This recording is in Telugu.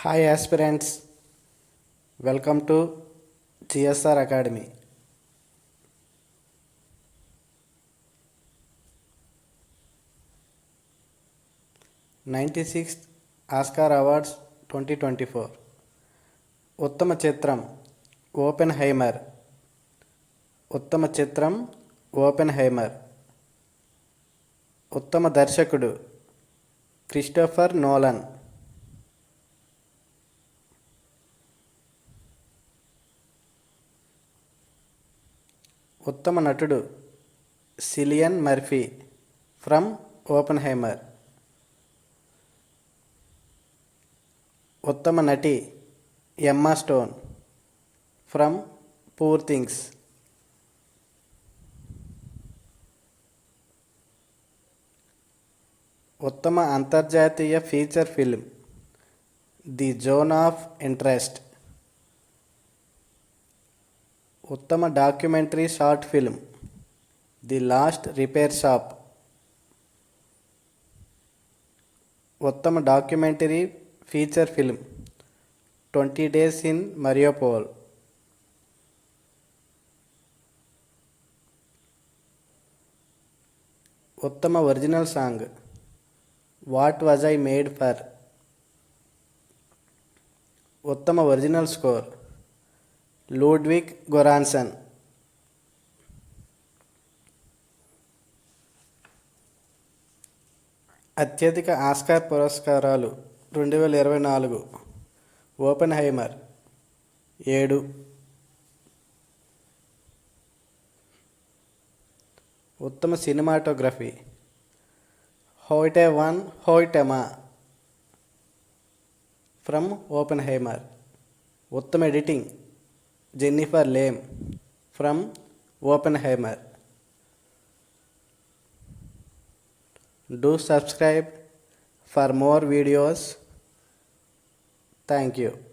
Hi aspirants welcome to GSR academy ninety sixth Oscar awards twenty twenty four ఉత్తమ చిత్రం ఓపెన్ హైమర్ ఉత్తమ చిత్రం ఓపెన్ హైమర్ ఉత్తమ దర్శకుడు క్రిస్టోఫర్ నోలన్ ఉత్తమ నటుడు Cillian Murphy from Oppenheimer ఉత్తమ నటి Emma Stone from Poor Things. ఉత్తమ అంతర్జాతీయ feature film the zone of interest. ఉత్తమ documentary short film the last repair shop. ఉత్తమ documentary feature film twenty days in Mariupol. ఉత్తమ original song what was I made for. ఉత్తమ ఒరిజినల్ స్కోర్ లూడ్విక్ గొరాన్సన్. అత్యధిక ఆస్కార్ పురస్కారాలు రెండు వేల ఇరవై నాలుగు. ఓపెన్ హైమర్ ఏడు. ఉత్తమ cinematography Hoyte van Hoytema. From Oppenheimer ఉత్తమ editing Jennifer Lame from Oppenheimer. Do subscribe for more videos. Thank you.